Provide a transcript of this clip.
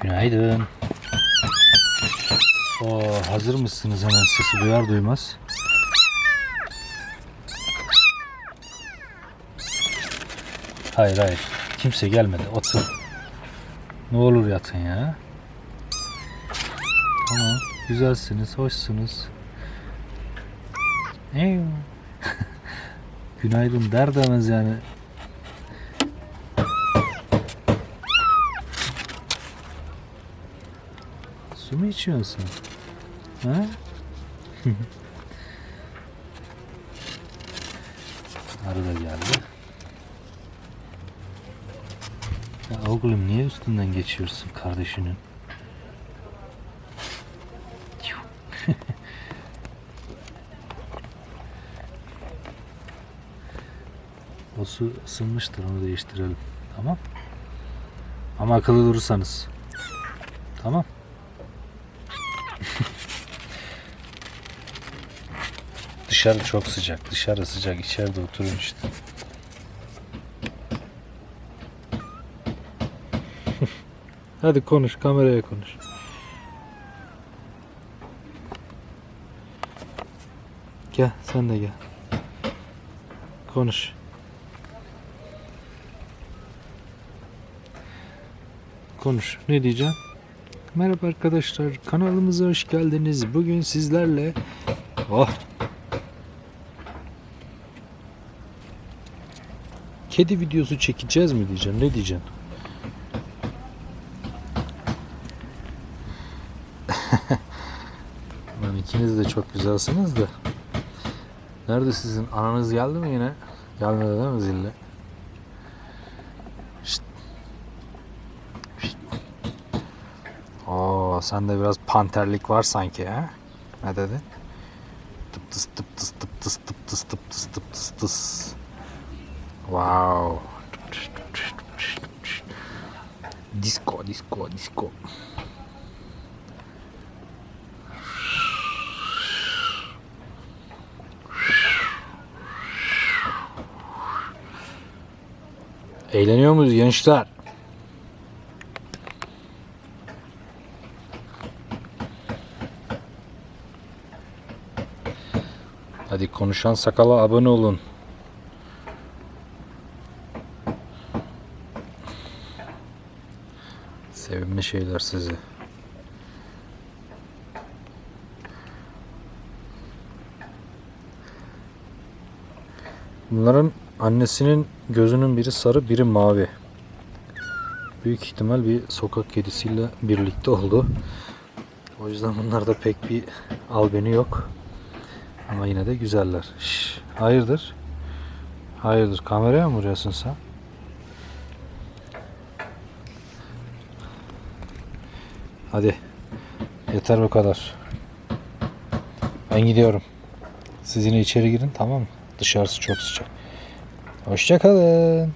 Günaydın. Oo, hazır mısınız hemen sesi duyar duymaz? Hayır hayır. Kimse gelmedi. Otur. Ne olur yatın ya. Tamam. Güzelsiniz. Hoşsunuz. Eyvah. Günaydın der demez yani. Su mu içiyorsun? Ha? Arı da geldi. Ya oğlum niye üstünden geçiyorsun kardeşinin? o su ısınmıştır onu değiştirelim. Tamam. Ama akıllı durursanız. Tamam. Dışarı çok sıcak. Dışarı sıcak. İçeride oturun işte. Hadi konuş. Kameraya konuş. Gel. Sen de gel. Konuş. Konuş. Ne diyeceğim? Merhaba arkadaşlar. Kanalımıza hoş geldiniz. Bugün sizlerle Oh. Kedi videosu çekeceğiz mi diyeceğim. Ne diyeceksin? Lan ikiniz de çok güzelsiniz de. Nerede sizin ananız geldi mi yine? Gelmedi değil mi zille? Şşt. Şşt. Oo, sende biraz panterlik var sanki ha? Ne dedin? Tıp tıs tıp tıs tıp tıs tıp tıs tıp tıs tıp tıs tıs. Wow. Disco, disco, disco. Eğleniyor muyuz gençler? Hadi konuşan sakala abone olun. Sevimli şeyler sizi. Bunların annesinin gözünün biri sarı, biri mavi. Büyük ihtimal bir sokak kedisiyle birlikte oldu. O yüzden bunlarda pek bir albeni yok. Ama yine de güzeller. Şş, hayırdır? Hayırdır? Kameraya mı vuruyorsun sen? Hadi. Yeter bu kadar. Ben gidiyorum. Siz yine içeri girin tamam mı? Dışarısı çok sıcak. Hoşçakalın.